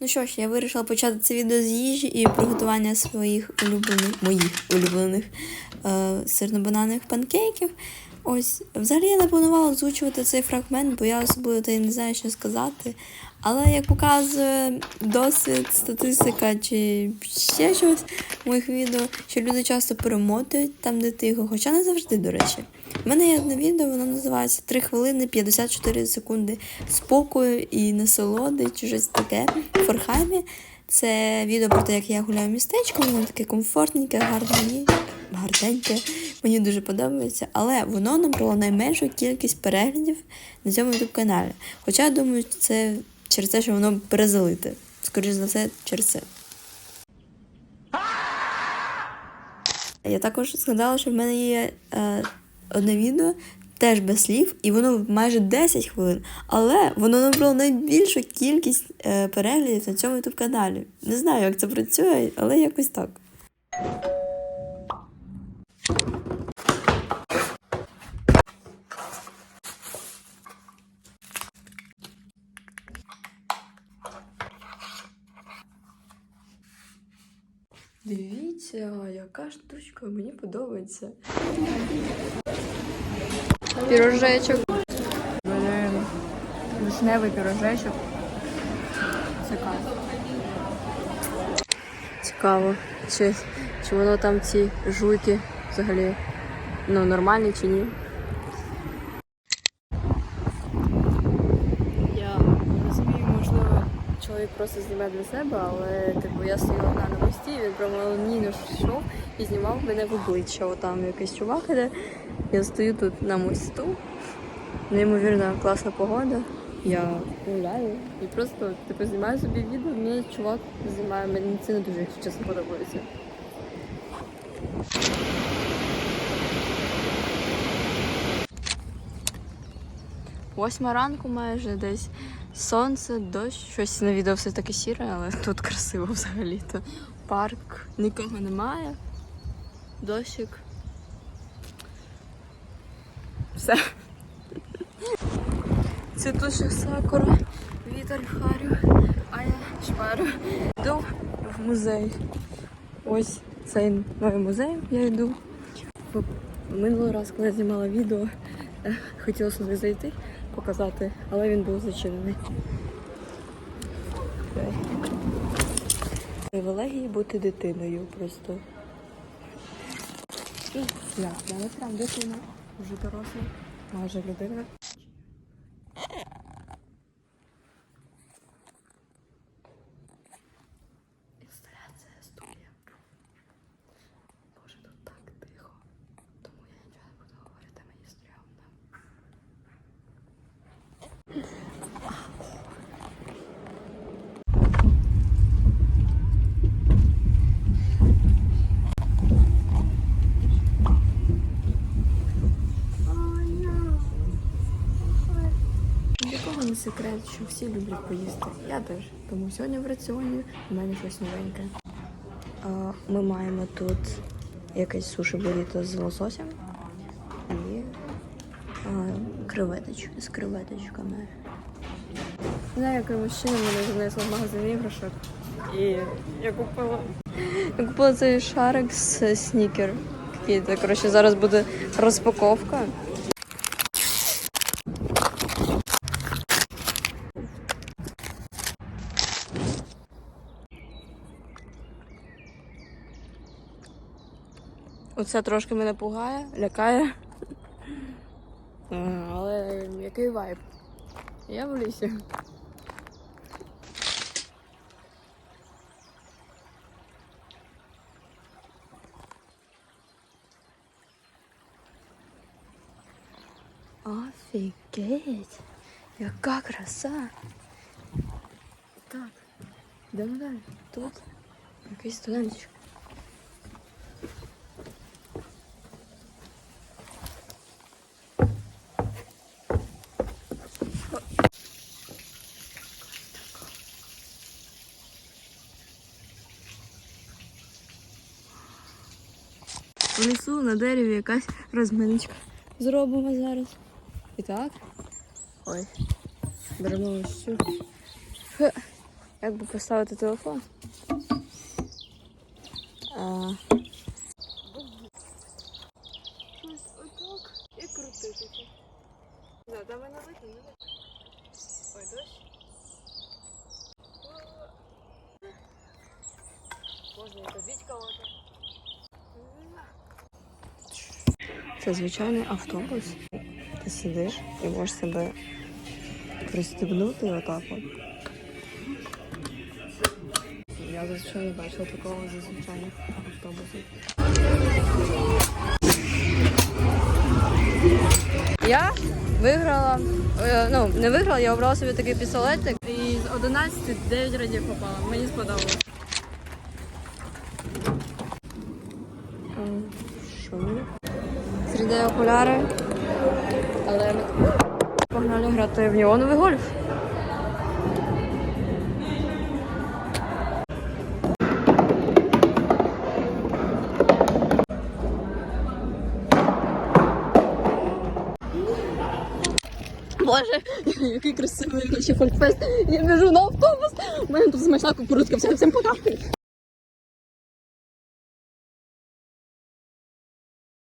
Ну що ж, я вирішила почати це відео з їжі і приготування своїх улюблених, моїх улюблених е, сирно-бананових панкейків. Ось, взагалі я не планувала озвучувати цей фрагмент, бо я особливо та не знаю, що сказати. Але як показує досвід, статистика чи ще щось в моїх відео, що люди часто перемотують там, де тихо, хоча не завжди, до речі. У мене є одне відео, воно називається 3 хвилини 54 секунди спокою і насолоди, чи щось таке в Форхаймі. Це відео про те, як я гуляю містечком, воно таке комфортненьке, гарне, гарненьке. Мені дуже подобається, але воно набрало найменшу кількість переглядів на цьому youtube каналі. Хоча я думаю, це через те, що воно перезалите. Скоріше за все, через це. Я також згадала, що в мене є е, одне відео, теж без слів, і воно майже 10 хвилин. Але воно набрало найбільшу кількість е, переглядів на цьому youtube каналі. Не знаю, як це працює, але якось так. Дивіться, яка штучка, мені подобається. Пірожечок. Блин, вишневий пірожечок. Це кайф. Цікаво, чи, чи воно там ці жуйки взагалі ну, нормальні чи ні. Я не розумію, можливо, чоловік просто знімає для себе, але типу я стою одна на мості, він прямолінійно йшов і знімав мене в обличчя. Отам якийсь чувак іде. Я стою тут на мосту. Неймовірно класна погода. Я гуляю і просто типу знімаю собі відео, мене чувак знімає, мені це не дуже якщо чесно подобається. Восьма ранку майже десь сонце, дощ. Щось на відео все таки сіре, але тут красиво взагалі-то. Парк, нікого немає. Дощик. Все. Це Цвітуча сакура, вітер харю, а я шпарю. Йду в музей. Ось цей новий музей я йду. В- Минулий раз, коли я знімала відео, е, хотіла сюди зайти, показати, але він був зачинений. Привілегії бути дитиною просто. І я, я не прям дитина, вже доросла, майже людина. Інсталяція студія. Боже, тут так тихо. Тому я нічого не буду говорити, мені стрьомно. Для кого не секрет, що всі люблять поїсти. Я теж. Тому сьогодні в раціоні у мене щось новеньке. А, Ми маємо тут якесь суші буріто з лососем і а, креветоч, з креветочками. Не знаю, як мужчина мене занесла в магазин іграшок. І я купила. Я купила цей шарик з снікер. Коротше, зараз буде розпаковка. Оце трошки мене пугає, лякає. Але який вайб? Я в лісі. Офігеть! Яка краса! Так, йдемо далі. Тут якийсь тунельчик. Внизу на дереві якась розминочка. Зробимо зараз. І так. Ой. Беремо ось. Як би поставити телефон? А, Ось отак і крутити. Да, там вона витягне. Ой, дощ. Можна і побіть кого-то. Це звичайний автобус. Ти сидиш і можеш себе пристебнути отак от. Я зазвичай не бачила такого за звичайних автобусів. Я виграла, е, ну не виграла, я обрала собі такий пістолетик і з 11 9 разів попала. Мені сподобалось. 3D окуляри. Але ми погнали грати в неоновий гольф. Боже, який красивий ще фольфест. Я біжу на автобус. У мене тут смачна кукурудка, всім пока.